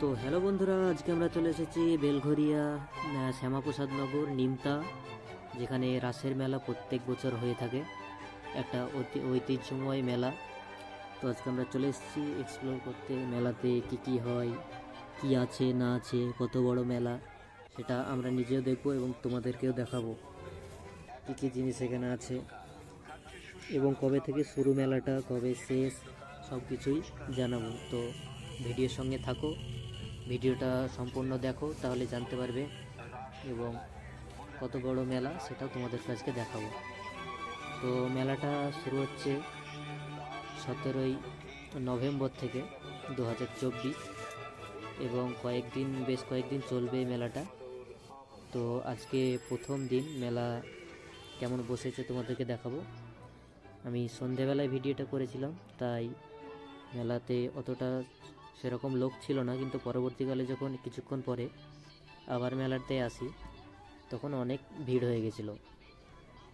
তো হ্যালো বন্ধুরা, আজকে আমরা চলে এসেছি বেলঘরিয়া শ্যামাপ্রসাদ নগর নিমতা, যেখানে রাসের মেলা প্রত্যেক বছর হয়ে থাকে। একটা ঐতি- ঐতিহ্যময় মেলা। তো আজকে আমরা চলে এসেছি এক্সপ্লোর করতে, মেলাতে কি কি হয়, কি আছে, না আছে, কত বড় মেলা, সেটা আমরা নিজেও দেখব এবং তোমাদেরকেও দেখাবো। কী কী জিনিস এখানে আছে, এবং কবে থেকে শুরু মেলাটা, কবে শেষ সব কিছুই জানাব। তো ভিডিওর সঙ্গে থাকো। ভিডিওটা সম্পূর্ণ দেখো, তাহলে জানতে পারবে এবং কত বড় মেলা সেটাও তোমাদের কাছকে দেখাবো। তো মেলাটা শুরু হচ্ছে সতেরোই নভেম্বর থেকে দু হাজার চব্বিশ এবং কয়েকদিন, বেশ কয়েকদিন চলবে এই মেলাটা। তো আজকে প্রথম দিন মেলা কেমন বসেছে তোমাদেরকে দেখাবো। আমি সন্ধেবেলায় ভিডিওটা করেছিলাম, তাই মেলাতে অতটা সেরকম লোক ছিল না, কিন্তু পরবর্তীকালে যখন কিছুক্ষণ পরে আবার মেলাতে আসি, তখন অনেক ভিড় হয়ে গেছিল।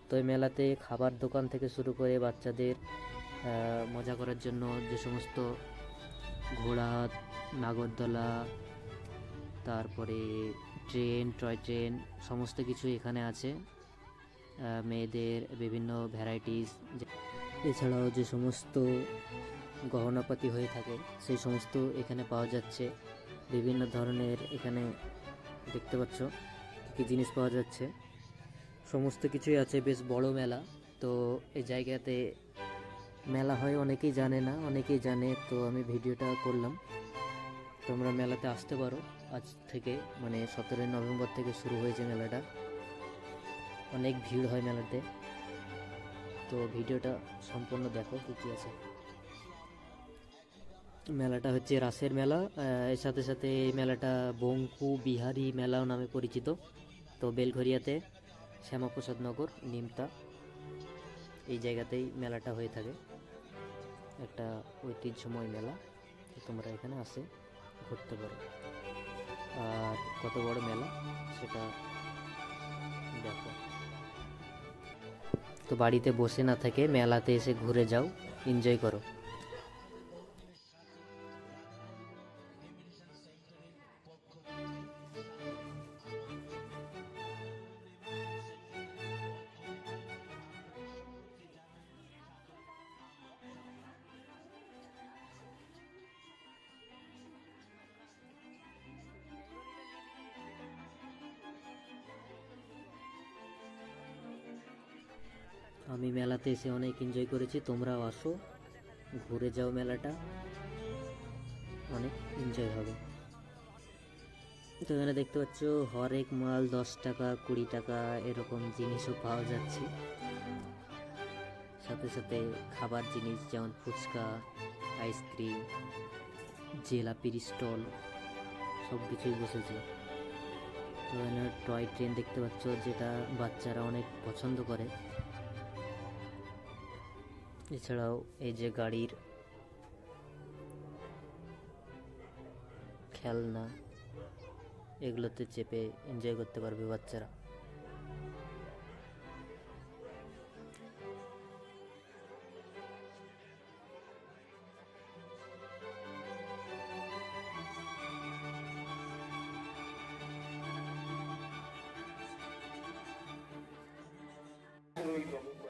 তো এই মেলাতে খাবার দোকান থেকে শুরু করে বাচ্চাদের মজা করার জন্য যে সমস্ত ঘোড়া, নাগরদোলা, তারপরে ট্রেন, টয় ট্রেন, সমস্ত কিছু এখানে আছে। মেয়েদের বিভিন্ন ভ্যারাইটিস এছাড়াও যে সমস্ত গহনাপাতি হয়ে থাকে। সেই সমস্ত এখানে পাওয়া যাচ্ছে। বিভিন্ন ধরনের এখানে দেখতে পাচ্ছ কী জিনিস পাওয়া যাচ্ছে। সমস্ত কিছুই আছে, বেশ বড় মেলা। তো এই জায়গাতে মেলা হয়, অনেকেই জানে না, অনেকেই জানে। তো আমি ভিডিওটা করলাম। তোমরা মেলাতে আসতে পারো। আজ থেকে মানে সতেরোই নভেম্বর থেকে শুরু হয়েছে মেলাটা। অনেক ভিড় হয় মেলাতে। তো ভিডিওটা সম্পূর্ণ দেখো কী কী আছে। মেলাটা হচ্ছে রাসের মেলা এর সাথে সাথে এই মেলাটা বঙ্কু বিহারি মেলাও নামে পরিচিত। তো বেলঘরিয়াতে শ্যামাপ্রসাদ নগর, নিমতা, এই জায়গাতেই মেলাটা হয়ে থাকে। একটা ঐতিহ্যময় মেলা তোমরা এখানে আসে ঘুরতে পারো। আর কত বড় মেলা, সেটা দেখো। তো বাড়িতে বসে না থেকে মেলাতে এসে ঘুরে যাও এনজয় করো। আমি মেলাতে এসে অনেক এনজয় করেছি, তোমরাও আসো, ঘুরে যাও মেলাটা, অনেক এনজয় হবে। তো এখানে দেখতে পাচ্ছ, হরেক মাল দশ টাকা, কুড়ি টাকা, এরকম জিনিসও পাওয়া যাচ্ছে। সাথে সাথে খাবার জিনিস যেমন ফুচকা আইসক্রিম জেলাপির স্টল সব কিছুই বসেছে। তো এখানে টয় ট্রেন দেখতে পাচ্ছ, যেটা বাচ্চারা অনেক পছন্দ করে। এছাড়াও এই যে গাড়ির খেলনা এগুলোতে চেপে এনজয় করতে পারবে বাচ্চারা। পনেরোই নভেম্বর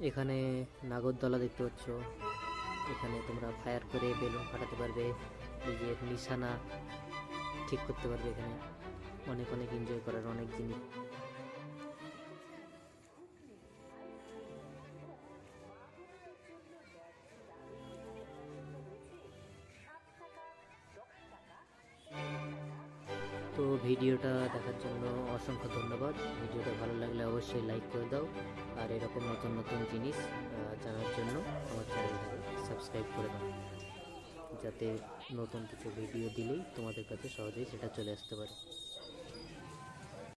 এখানে নাগরদোলা দেখতে পাচ্ছ। এখানে তোমরা ফায়ার করে বেলুন ফাটাতে পারবে, নিজের নিশানা ঠিক করতে পারবে এখানে। অনেক অনেক এনজয় করার অনেক জিনিস। তো ভিডিওটা দেখার জন্য অসংখ্য ধন্যবাদ। ভিডিওটা ভালো লাগলে অবশ্যই লাইক করে দাও। আর এরকম নতুন নতুন জিনিস জানার জন্য আমার চ্যানেলটাকে সাবস্ক্রাইব করে দাও। যাতে নতুন কিছু ভিডিও দিলেই তোমাদের কাছে সহজেই সেটা চলে আসতে পারে।